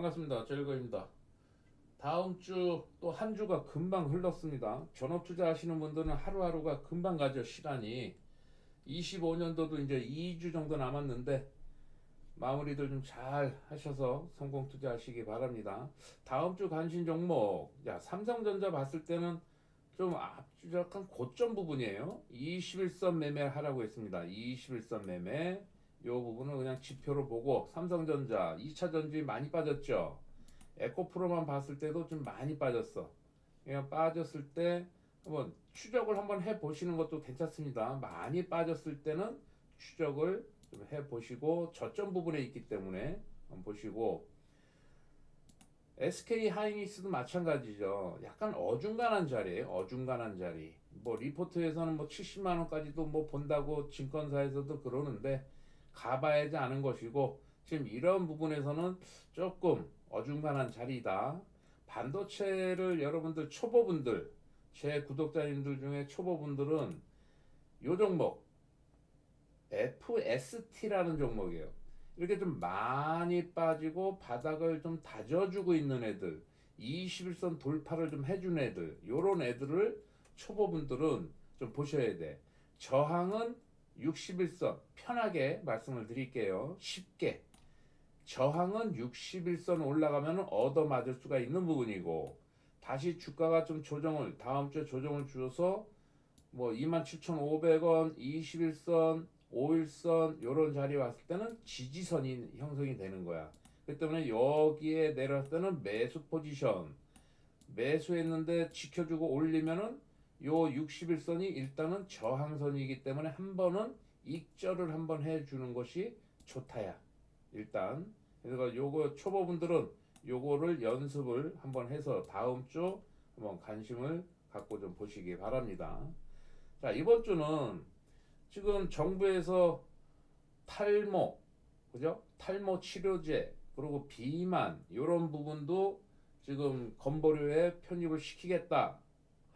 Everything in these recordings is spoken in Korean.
반갑습니다. 젤거입니다. 다음 주 또 한 주가 금방 흘렀습니다. 전업 투자하시는 분들은 하루하루가 금방 가죠, 시간이. 25년도도 이제 2주 정도 남았는데 마무리들 좀 잘 하셔서 성공 투자하시기 바랍니다. 다음 주 관심 종목. 야, 삼성전자 봤을 때는 좀 약간 고점 부분이에요. 21선 매매 하라고 했습니다. 21선 매매. 요 부분은 그냥 지표로 보고 삼성전자 2차 전지 많이 빠졌죠. 에코프로만 봤을 때도 좀 많이 빠졌어. 그냥 빠졌을 때 한번 추적을 한번 해 보시는 것도 괜찮습니다. 많이 빠졌을 때는 추적을 좀 해 보시고 저점 부분에 있기 때문에 한번 보시고 SK 하이닉스도 마찬가지죠. 약간 어중간한 자리에요. 어중간한 자리. 뭐 리포트에서는 뭐 70만 원까지도 뭐 본다고 증권사에서도 그러는데 가봐야지 아는 것이고 지금 이런 부분에서는 조금 어중간한 자리다. 반도체를 여러분들 초보분들 제 구독자님들 중에 초보분들은 요 종목 FST라는 종목이에요. 이렇게 좀 많이 빠지고 바닥을 좀 다져주고 있는 애들 21선 돌파를 좀 해준 애들 요런 애들을 초보분들은 좀 보셔야 돼. 저항은 61선 편하게 말씀을 드릴게요. 쉽게 저항은 61선 올라가면 얻어맞을 수가 있는 부분이고 다시 주가가 좀 조정을 다음 주에 조정을 주어서 뭐 27,500원 21선 5일선 요런 자리 왔을 때는 지지선이 형성이 되는 거야. 그렇기 때문에 여기에 내려왔을 때는 매수 포지션 매수했는데 지켜주고 올리면은 요 61선이 일단은 저항선이기 때문에 한 번은 익절을 한 번 해주는 것이 좋다야. 일단 그래서 요거 초보분들은 요거를 연습을 한번 해서 다음 주 한번 관심을 갖고 좀 보시기 바랍니다. 자 이번 주는 지금 정부에서 탈모 그죠? 탈모 치료제 그리고 비만 이런 부분도 지금 건보료에 편입을 시키겠다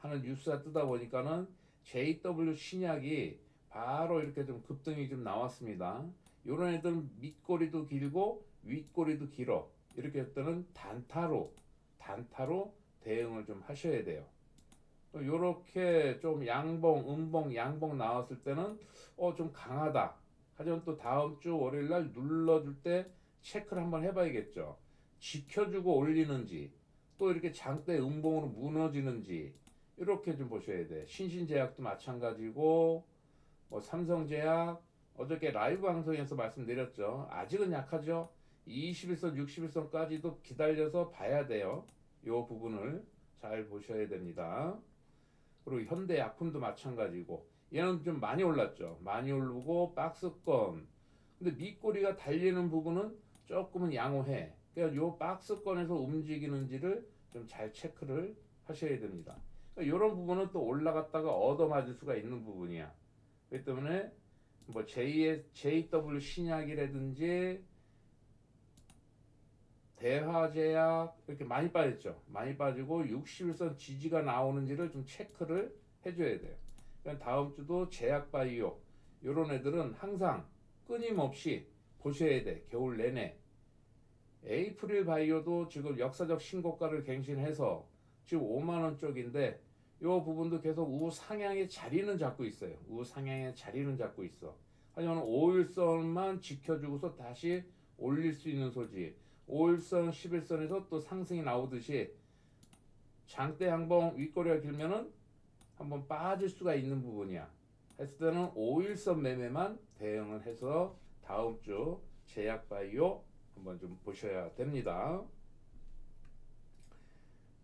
하는 뉴스가 뜨다 보니까는 JW 신약이 바로 이렇게 좀 급등이 좀 나왔습니다. 이런 애들은 밑꼬리도 길고 윗꼬리도 길어. 이렇게 했더는 단타로 단타로 대응을 좀 하셔야 돼요. 또 요렇게 좀 양봉, 음봉, 양봉 나왔을 때는 어 좀 강하다. 하지만 또 다음 주 월요일 날 눌러줄 때 체크를 한번 해봐야겠죠. 지켜주고 올리는지 또 이렇게 장대 음봉으로 무너지는지 이렇게 좀 보셔야 돼. 신신제약도 마찬가지고 뭐 삼성제약 어저께 라이브 방송에서 말씀드렸죠. 아직은 약하죠. 21선, 61선까지도 기다려서 봐야 돼요. 요 부분을 잘 보셔야 됩니다. 그리고 현대약품도 마찬가지고 얘는 좀 많이 올랐죠. 많이 오르고 박스권. 근데 밑꼬리가 달리는 부분은 조금은 양호해. 그러니까 요 박스권에서 움직이는지를 좀 잘 체크를 하셔야 됩니다. 이런 부분은 또 올라갔다가 얻어맞을 수가 있는 부분이야. 그렇기 때문에 뭐 J의 JW 신약이라든지 대화제약 이렇게 많이 빠졌죠. 많이 빠지고 61선 지지가 나오는지를 좀 체크를 해줘야 돼요. 다음 주도 제약바이오 이런 애들은 항상 끊임없이 보셔야 돼. 겨울 내내. 에이프릴 바이오도 지금 역사적 신고가를 갱신해서 지금 5만 원 쪽인데 이 부분도 계속 우상향의 자리는 잡고 있어요. 우상향의 자리는 잡고 있어. 하지만 5일선만 지켜주고서 다시 올릴 수 있는 소지. 5일선, 11선에서 또 상승이 나오듯이 장대 항봉 윗꼬리가 길면은 한번 빠질 수가 있는 부분이야. 했을 때는 5일선 매매만 대응을 해서 다음 주 제약바이오 한번 좀 보셔야 됩니다.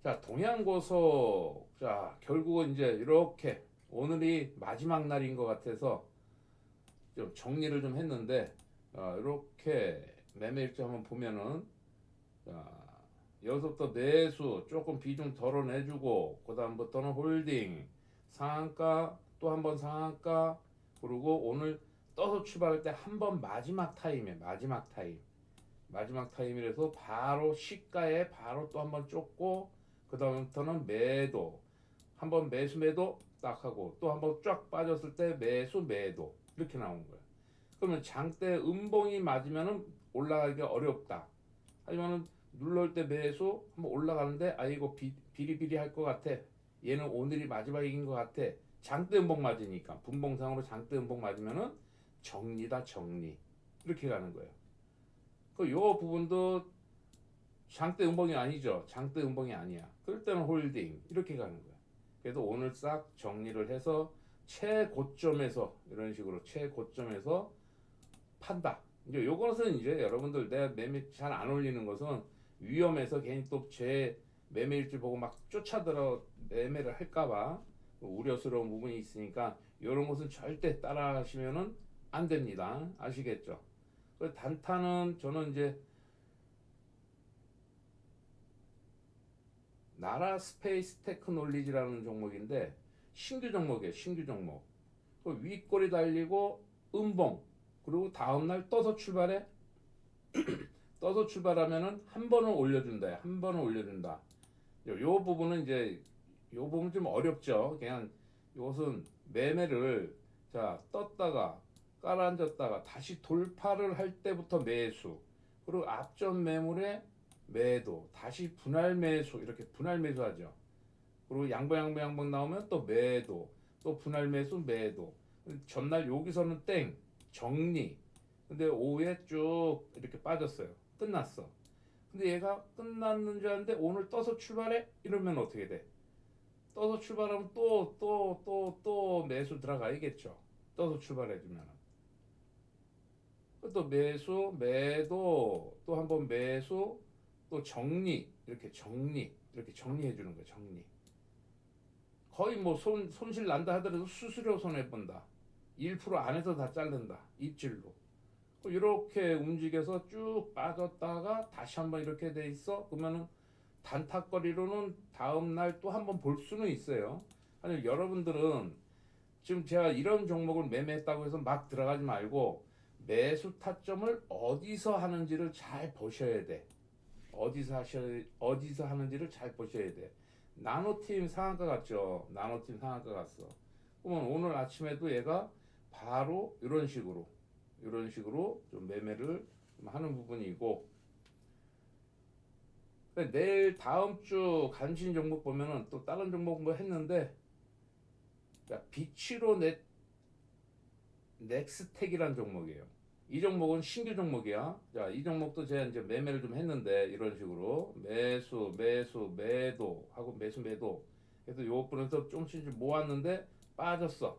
자, 동양고속. 자, 결국은 이제 이렇게 오늘이 마지막 날인 것 같아서 좀 정리를 좀 했는데, 어, 이렇게 매매 일지 한번 보면은, 자, 여기서부터 매수 조금 비중 덜어내주고, 그 다음부터는 홀딩, 상한가, 또 한 번 상한가, 그리고 오늘 떠서 출발할 때 한 번 마지막 타임에, 마지막 타임. 마지막 타임이라서 바로 시가에 바로 또 한 번 쫓고, 그 다음부터는 매도 한 번 매수 매도 딱 하고 또 한 번 쫙 빠졌을 때 매수 매도 이렇게 나온 거예요. 그러면 장대 음봉이 맞으면은 올라가기가 어렵다. 하지만은 눌러올 때 매수 한번 올라가는데 아 이거 비, 비리비리 할 것 같아. 얘는 오늘이 마지막인 것 같아. 장대 음봉 맞으니까 분봉상으로 장대 음봉 맞으면은 정리다 정리 이렇게 가는 거예요. 그 요 부분도 장대 음봉이 아니죠. 장대 음봉이 아니야. 그럴 때는 홀딩 이렇게 가는 거야. 그래서 오늘 싹 정리를 해서 최고점에서 이런 식으로 최고점에서 판다. 이제 요것은 이제 여러분들 내가 매매 잘 안 올리는 것은 위험해서 괜히 또 제 매매일지 보고 막 쫓아들어 매매를 할까봐 우려스러운 부분이 있으니까 이런 것은 절대 따라 하시면은 안 됩니다. 아시겠죠? 그 단타는 저는 이제 나라 스페이스 테크놀리지라는 종목인데 신규 종목이에요. 신규 종목. 그 윗골이 달리고 음봉 그리고 다음 날 떠서 출발해. 떠서 출발하면은 한 번은 올려준다. 한 번은 올려준다. 요, 요 부분은 이제 요 부분 좀 어렵죠. 그냥 이것은 매매를 자 떴다가 깔아앉았다가 다시 돌파를 할 때부터 매수 그리고 앞전 매물에 매도 다시 분할 매수 이렇게 분할 매수하죠. 그리고 양보 양보 양보 나오면 또 매도 또 분할 매수 매도 전날 여기서는 땡 정리 근데 오후에 쭉 이렇게 빠졌어요. 끝났어. 근데 얘가 끝났는 줄 알았는데 오늘 떠서 출발해? 이러면 어떻게 돼? 떠서 출발하면 또 또 또 또 매수 들어가야겠죠. 떠서 출발해주면 또 매수 매도 또 한 번 매수 또 정리 이렇게 정리 이렇게 정리해 주는 거예요. 정리. 거의 뭐 손 손실 난다 하더라도 수수료 손해 본다. 1% 안에서 다 자른다. 입질로. 이렇게 움직여서 쭉 빠졌다가 다시 한번 이렇게 돼 있어. 그러면은 단타거리로는 다음 날 또 한번 볼 수는 있어요. 아니 여러분들은 지금 제가 이런 종목을 매매했다고 해서 막 들어가지 말고 매수 타점을 어디서 하는지를 잘 보셔야 돼. 어디서 하셔 어디서 하는지를 잘 보셔야 돼. 나노팀 상한가 갔죠. 나노팀 상한가 갔어. 그러면 오늘 아침에도 얘가 바로 이런 식으로 이런 식으로 좀 매매를 좀 하는 부분이고 내일 다음 주 간신 종목 보면은 또 다른 종목 뭐 했는데 자, 비치로 넷 넥스텍이라는 종목이에요. 이 종목은 신규 종목이야. 자, 이 종목도 제가 이제 매매를 좀 했는데 이런 식으로 매수, 매수, 매도 하고 매수, 매도. 그래서 요 부분에서 조금씩 좀 모았는데 빠졌어.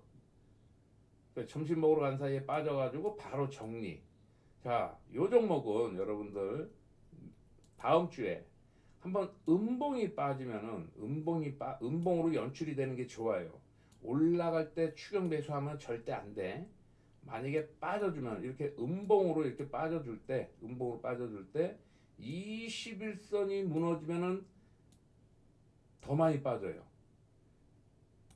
그 점심 먹으러 간 사이에 빠져가지고 바로 정리. 자, 요 종목은 여러분들 다음 주에 한번 음봉이 빠지면은 음봉이 빠 음봉으로 연출이 되는 게 좋아요. 올라갈 때 추격 매수하면 절대 안 돼. 만약에 빠져주면 이렇게 음봉으로 이렇게 빠져줄 때 음봉으로 빠져줄 때 21선이 무너지면은 더 많이 빠져요.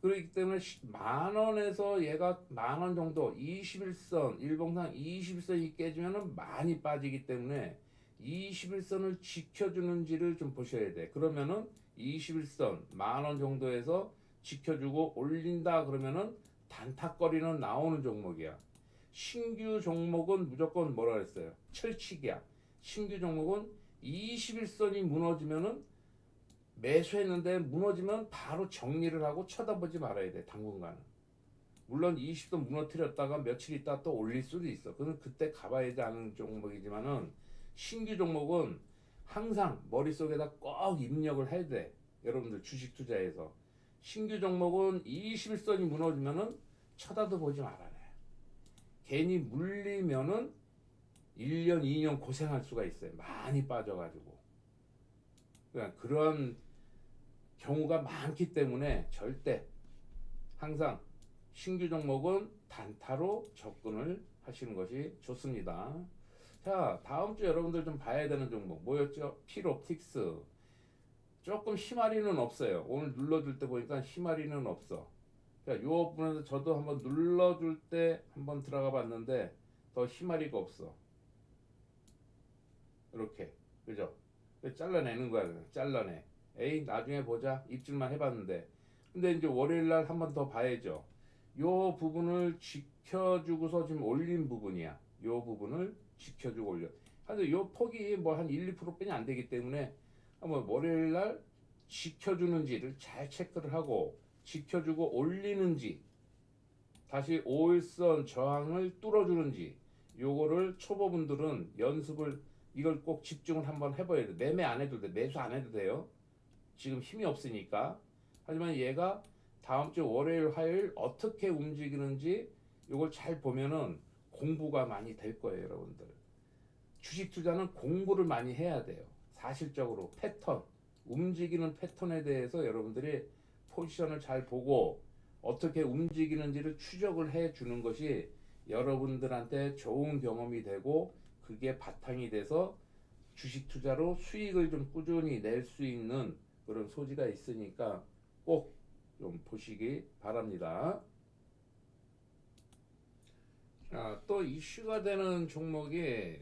그렇기 때문에 시- 만 원에서 얘가 만 원 정도 21선 일봉상 21선이 깨지면은 많이 빠지기 때문에 21선을 지켜주는지를 좀 보셔야 돼. 그러면은 21선 만 원 정도에서 지켜주고 올린다 그러면은 단타거리는 나오는 종목이야. 신규 종목은 무조건 뭐라 그랬어요? 철칙이야. 신규 종목은 21선이 무너지면은 매수했는데 무너지면 바로 정리를 하고 쳐다보지 말아야 돼. 당분간은. 물론 20선 무너뜨렸다가 며칠 있다 또 올릴 수도 있어. 그건 그때 가봐야 되는 종목이지만은 신규 종목은 항상 머릿속에다 꼭 입력을 해야 돼. 여러분들 주식 투자에서. 신규 종목은 21선이 무너지면은 쳐다도 보지 말아야 돼. 괜히 물리면은 1년, 2년 고생할 수가 있어요. 많이 빠져가지고. 그러니까 그런 경우가 많기 때문에 절대 항상 신규 종목은 단타로 접근을 하시는 것이 좋습니다. 자, 다음 주 여러분들 좀 봐야 되는 종목 뭐였죠? 필옵틱스. 조금 희마리는 없어요. 오늘 눌러줄 때 보니까 희마리는 없어. 자, 요 부분에서 저도 한번 눌러줄 때 한번 들어가 봤는데 더 희마리가 없어. 이렇게. 그죠? 잘라내는 거야. 잘라내. 에이, 나중에 보자. 입질만 해봤는데. 근데 이제 월요일 날 한 번 더 봐야죠. 요 부분을 지켜주고서 지금 올린 부분이야. 요 부분을 지켜주고 올려. 근데 요 폭이 뭐 한 1, 2%뿐이 안 되기 때문에 한번 월요일 날 지켜주는지를 잘 체크를 하고 지켜주고 올리는지 다시 5일선 저항을 뚫어주는지 요거를 초보분들은 연습을 이걸 꼭 집중을 한번 해봐야 돼. 매매 안 해도 돼. 매수 안 해도 돼요. 지금 힘이 없으니까. 하지만 얘가 다음 주 월요일, 화요일 어떻게 움직이는지 요걸 잘 보면은 공부가 많이 될 거예요, 여러분들. 주식 투자는 공부를 많이 해야 돼요. 사실적으로 패턴, 움직이는 패턴에 대해서 여러분들이 포지션을 잘 보고 어떻게 움직이는지를 추적을 해 주는 것이 여러분들한테 좋은 경험이 되고 그게 바탕이 돼서 주식 투자로 수익을 좀 꾸준히 낼 수 있는 그런 소지가 있으니까 꼭 좀 보시기 바랍니다. 자, 또 이슈가 되는 종목이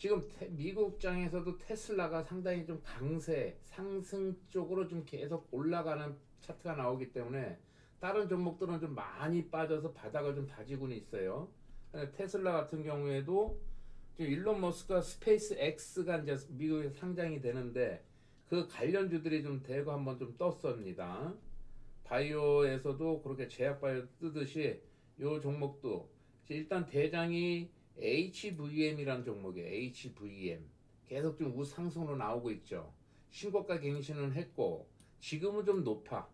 지금 테- 미국장에서도 테슬라가 상당히 좀 강세 상승 쪽으로 좀 계속 올라가는 차트가 나오기 때문에 다른 종목들은 좀 많이 빠져서 바닥을 좀 다지고는 있어요. 테슬라 같은 경우에도 일론 머스크가 스페이스 X가 이제 미국에 상장이 되는데 그 관련주들이 좀 대거 한번 좀 떴습니다. 바이오에서도 그렇게 제약바이오 뜨듯이 요 종목도 일단 대장이 HVM이라는 종목이에요. HVM 계속 좀 우상승으로 나오고 있죠. 신고가 갱신은 했고 지금은 좀 높아.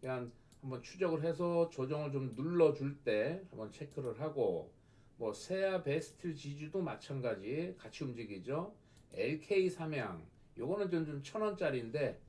그냥 한번 추적을 해서 조정을 좀 눌러줄 때 한번 체크를 하고 뭐 세아 베스트 지주도 마찬가지 같이 움직이죠. LK 삼양 요거는 좀, 좀 천원짜리인데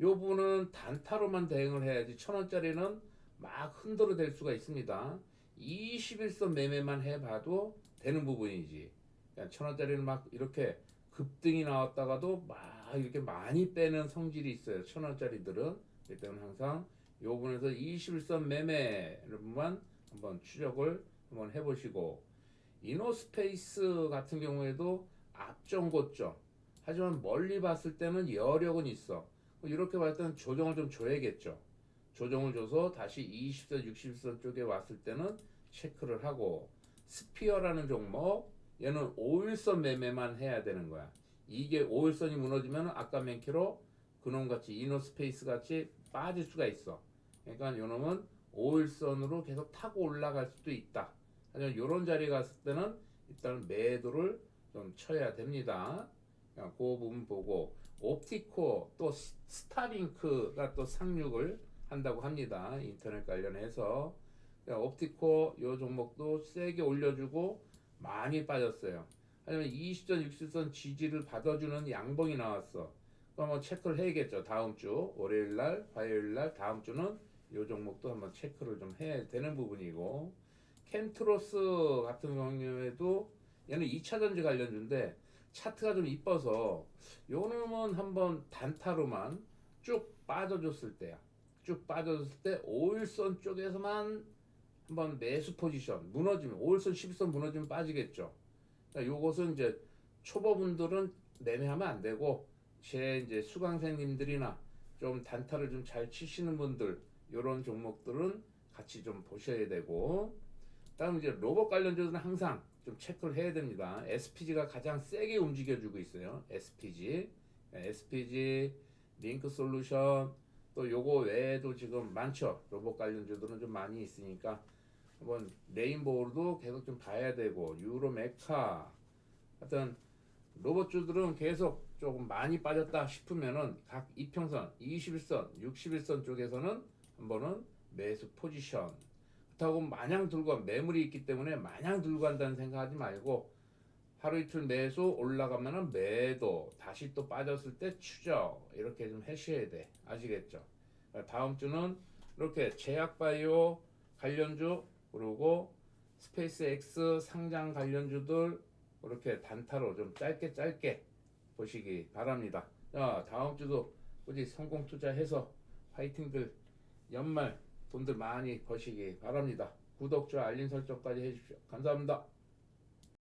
요 부분은 단타로만 대응을 해야지 천원짜리는 막 흔들어 댈 수가 있습니다. 21선 매매만 해봐도 되는 부분이지. 그냥 천원짜리는 막 이렇게 급등이 나왔다가도 막 이렇게 많이 빼는 성질이 있어요. 천 원짜리들은. 일단 항상 요 부분에서 21선 매매만 한번 추적을 한번 해보시고 이노스페이스 같은 경우에도 앞전 고점 하지만 멀리 봤을 때는 여력은 있어 뭐 이렇게 봤을 때는 조정을 좀 줘야겠죠 조정을 줘서 다시 20선 60선 쪽에 왔을 때는 체크를 하고 스피어라는 종목 얘는 5일선 매매만 해야 되는 거야 이게 5일선이 무너지면 아까 맨키로 그놈같이 이노스페이스 같이 빠질 수가 있어 그러니까 요놈은 5일선으로 계속 타고 올라갈 수도 있다. 하지만 요런 자리에 갔을 때는 일단 매도를 좀 쳐야 됩니다. 그 부분 보고 옵티코 또 스- 스타링크가 또 상륙을 한다고 합니다. 인터넷 관련해서 옵티코 요 종목도 세게 올려주고 많이 빠졌어요. 하지만 20선, 60선 지지를 받아주는 양봉이 나왔어. 그럼 뭐 체크를 해야겠죠. 다음 주 월요일 날, 화요일 날 다음 주는 요 종목도 한번 체크를 좀 해야 되는 부분이고 캠트로스 같은 경우에도 얘는 2차 전지 관련주인데 차트가 좀 이뻐서 요 놈은 한번 단타로만 쭉 빠져줬을 때야. 쭉 빠져줬을 때 5일선 쪽에서만 한번 매수 포지션 무너지면 5일선 11선 무너지면 빠지겠죠. 그러니까 요것은 이제 초보분들은 매매하면 안 되고 제 이제 수강생님들이나 좀 단타를 좀 잘 치시는 분들 이런 종목들은 같이 좀 보셔야 되고 다음 이제 로봇 관련주들은 항상 좀 체크를 해야 됩니다. SPG가 가장 세게 움직여주고 있어요. SPG, SPG, 링크 솔루션 또 요거 외에도 지금 많죠. 로봇 관련주들은 좀 많이 있으니까 한번 레인보우도 계속 좀 봐야 되고 유로 메카 하여튼 로봇주들은 계속 조금 많이 빠졌다 싶으면은 각 이평선 21선, 61선 쪽에서는 한번은 매수 포지션 그렇다고 마냥 들고 간 매물이 있기 때문에 마냥 들고 간다는 생각하지 말고 하루 이틀 매수 올라가면은 매도 다시 또 빠졌을 때 추적 이렇게 좀 하셔야 돼 아시겠죠? 다음 주는 이렇게 제약바이오 관련주 그리고 스페이스 X 상장 관련주들 이렇게 단타로 좀 짧게 짧게 보시기 바랍니다. 자 다음 주도 우리 성공 투자해서 파이팅들 연말 돈들 많이 버시기 바랍니다. 구독, 좋아요, 알림 설정까지 해주십시오. 감사합니다.